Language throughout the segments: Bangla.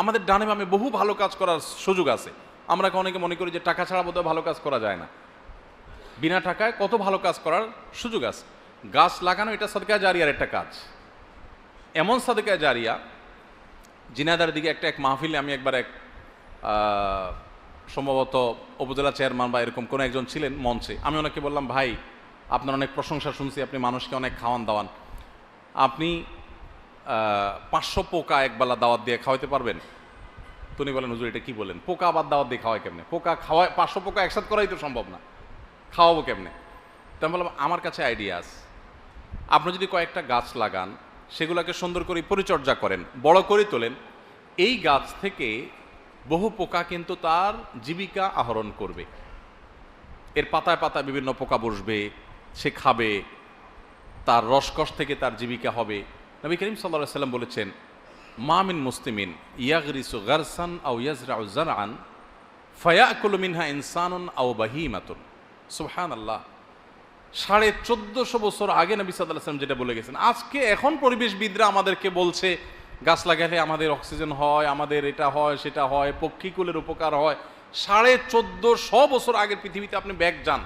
আমাদের ডানে বামে বহু ভালো কাজ করার সুযোগ আছে। আমরা অনেকে মনে করি যে টাকা ছাড়া বোধহয় ভালো কাজ করা যায় না? বিনা টাকায় কত ভালো কাজ করার সুযোগ আছে। গাছ লাগানো, এটা সদকায় জারিয়ার একটা কাজ। এমন সদকা জারিয়া, জিনাদার দিকে একটা এক মাহফিলে, আমি একবার এক সম্ভবত উপজেলা চেয়ারম্যান বা এরকম কোনো একজন ছিলেন মঞ্চে। আমি ওনাকে বললাম, ভাই, আপনার অনেক প্রশংসা শুনছি, আপনি মানুষকে অনেক খাওয়ান দাওয়ান আপনি পাঁচশো পোকা একবেলা দাওয়াত দিয়ে খাওয়াতে পারবেন? তো উনি বলেন হুজুর, এটা কি বলেন? পোকা আবার দাওয়াত দিয়ে খাওয়ায় কেমনে? পোকা খাওয়ায়, পাঁচশো পোকা একসাথে করাই তো সম্ভব না। খাওয়াবো কেমনে? তো আমি বললাম, আমার কাছে আইডিয়া আপনি যদি কয়েকটা গাছ লাগান, সেগুলোকে সুন্দর করে পরিচর্যা করেন, বড় করে তোলেন, এই গাছ থেকে বহু পোকা কিন্তু তার জীবিকা আহরণ করবে। এর পাতায় পাতায় বিভিন্ন পোকা বসবে, সে খাবে, তার রসকস থেকে তার জীবিকা হবে নবী করিম সাল্লাহ সাল্লাম বলেছেন মামিন মুসলিমিন ইয়াগরিসু গারসান আউ ইয়াজরাউ জারআন ফায়াকুলু মিনহা ইনসানুন আও বাহিমাতুন। সুবহান আল্লাহ সাড়ে চোদ্দশো বছর আগে নবী সাল্লাহ সাল্লাম যেটা বলে গেছেন, আজকে এখন পরিবেশবিদরা আমাদেরকে বলছে, গাছ লাগালে আমাদের অক্সিজেন হয়, আমাদের এটা হয়, সেটা হয়, পক্ষীকুলের উপকার হয়। সাড়ে চোদ্দশো বছর আগের পৃথিবীতে আপনি ব্যাগ যান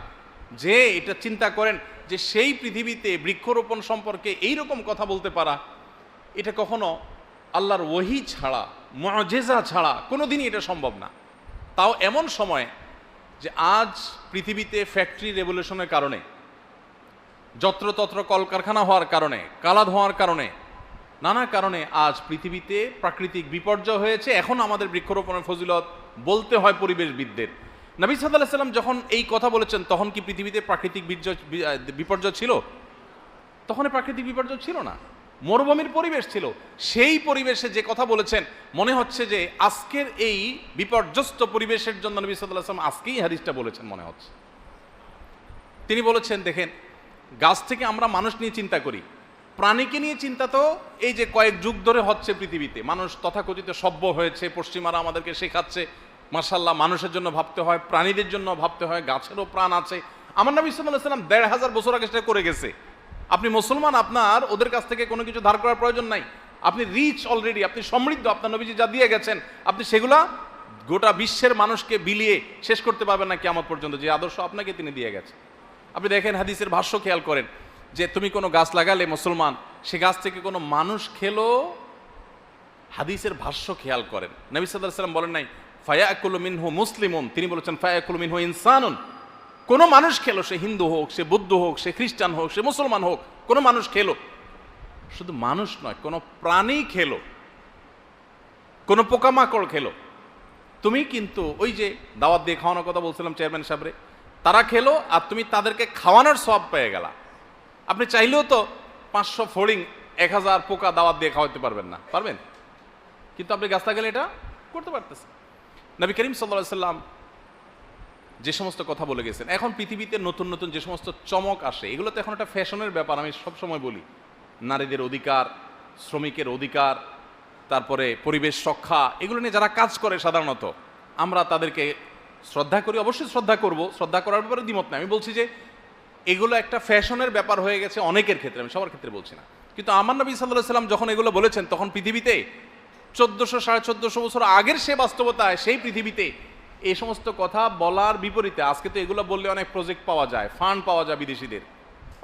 যে এটা চিন্তা করেন যে সেই পৃথিবীতে বৃক্ষরোপণ সম্পর্কে এই রকম কথা বলতে পারা, এটা কখনো আল্লাহর ওহি ছাড়া, মজেজা ছাড়া কোনোদিনই এটা সম্ভব না। তাও এমন সময় যে আজ পৃথিবীতে ফ্যাক্টরি রেভলিউশনের কারণে, যত্রতত্র কলকারখানা হওয়ার কারণে কালা ধোঁয়ার কারণে, নানা কারণে আজ পৃথিবীতে প্রাকৃতিক বিপর্যয় হয়েছে। এখন আমাদের বৃক্ষরোপণের ফজিলত বলতে হয় পরিবেশবিদদের। নবী সাল্লাহ সাল্লাম যখন এই কথা বলেছেন, তখন কি পৃথিবীতে প্রাকৃতিক বিপর্যয় ছিল? তখন প্রাকৃতিক বিপর্যয় ছিল না। মরুভূমির পরিবেশ ছিল। সেই পরিবেশে যে কথা বলেছেন, মনে হচ্ছে যে আজকের এই বিপর্যস্ত পরিবেশের জন্য নবী সাল্লাহ সাল্লাম আজকেই হাদিসটা বলেছেন মনে হচ্ছে। তিনি বলেছেন, দেখেন, গাছ থেকে আমরা মানুষ নিয়ে চিন্তা করি। প্রাণীকে নিয়ে চিন্তা তো এই যে কয়েক যুগ ধরে হচ্ছে পৃথিবীতে। মানুষ তথাকথিত সভ্য হয়েছে, পশ্চিমারা আমাদেরকে শেখাচ্ছে মার্শাল্লাহ মানুষের জন্য ভাবতে হয়, প্রাণীদের জন্য ভাবতে হয়, গাছেরও প্রাণ আছে। আমার নবী ইসলাম দেড় হাজার বছর আগে সেটা করে গেছে। আপনি মুসলমান, আপনার, ওদের কাছ থেকে কোনো কিছু ধার করার প্রয়োজন নাই। আপনি রিচ অলরেডি আপনি সমৃদ্ধ, আপনার নবীজি যা দিয়ে গেছেন, আপনি সেগুলা গোটা বিশ্বের মানুষকে বিলিয়ে শেষ করতে পারবেন না কেমন পর্যন্ত। যে আদর্শ আপনাকে তিনি দিয়ে গেছেন। আপনি দেখেন হাদিসের ভাষ্য খেয়াল করেন, যে তুমি কোনো গাছ লাগালে মুসলমান, সে গাছ থেকে কোনো মানুষ খেলো? হাদিসের ভাষ্য খেয়াল করেন। নবী সাল্লাম বলেন নাই ফায়াকুল মিনহু মুসলিমুন। তিনি বলেছেন, ফায়াকুল মিনহু ইনসানুন। কোনো মানুষ খেলো, সে হিন্দু হোক, সে বুদ্ধ হোক, সে খ্রিস্টান হোক, সে মুসলমান হোক, কোনো মানুষ খেলো। শুধু মানুষ নয়, কোনো প্রাণী খেলো, কোনো পোকামাকড় খেলো। তুমি কিন্তু ওই যে দাওয়াত দিয়ে খাওয়ানোর কথা বলছিলাম চেয়ারম্যান সাহেবরে, তারা খেলো আর তুমি তাদেরকে খাওয়ানোর সব পেয়ে গেলা। আপনি চাইলেও তো পাঁচশো ফড়িং, এক হাজার পোকা দাওয়াত দিয়ে খাওয়াতে পারবেন না, পারবেন? কিন্তু আপনি গাছটা গেলে এটা করতে পারতেছেন। নবী করিম সাল্লা সাল্লাম যে সমস্ত কথা বলে গেছেন, এখন পৃথিবীতে নতুন নতুন যে সমস্ত চমক আসে এগুলো তো এখন একটা ফ্যাশনের ব্যাপার, আমি সবসময় বলি। নারীদের অধিকার, শ্রমিকের অধিকার, তারপরে পরিবেশ রক্ষা, এগুলো নিয়ে যারা কাজ করে সাধারণত, আমরা তাদেরকে শ্রদ্ধা করি, অবশ্যই শ্রদ্ধা করব, শ্রদ্ধা করার ব্যাপারে দ্বিমত নেই। আমি বলছি যে, এগুলো একটা ফ্যাশনের ব্যাপার হয়ে গেছে অনেকের ক্ষেত্রে, আমি সবার ক্ষেত্রে বলছি না। কিন্তু আমার নবী সাল্লাহ সাল্লাম যখন এগুলো বলেছেন, তখন পৃথিবীতে চোদ্দোশো, সাড়ে চোদ্দোশো বছর আগের সে বাস্তবতায়, সেই পৃথিবীতে এই সমস্ত কথা বলার বিপরীতে, আজকে তো এগুলো বললে অনেক প্রজেক্ট পাওয়া যায় ফান্ড পাওয়া যায় বিদেশিদের,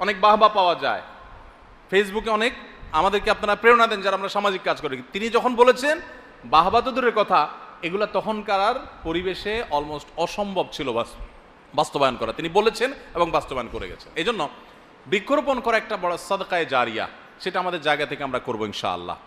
অনেক বাহবা পাওয়া যায়। ফেসবুকে অনেক আমাদেরকে আপনারা প্রেরণা দেন যারা আমরা সামাজিক কাজ করি। তিনি যখন বলেছেন, বাহবা তো দূরের কথা, এগুলো তখনকার পরিবেশে অলমোস্ট অসম্ভব ছিল বাস্তবায়ন করা। তিনি বলেছেন এবং বাস্তবায়ন করে গেছেন। এই জন্য বৃক্ষরোপণ করা একটা বড় সদকায় জারিয়া, সেটা আমাদের জায়গা থেকে আমরা করব ইনশাআল্লাহ।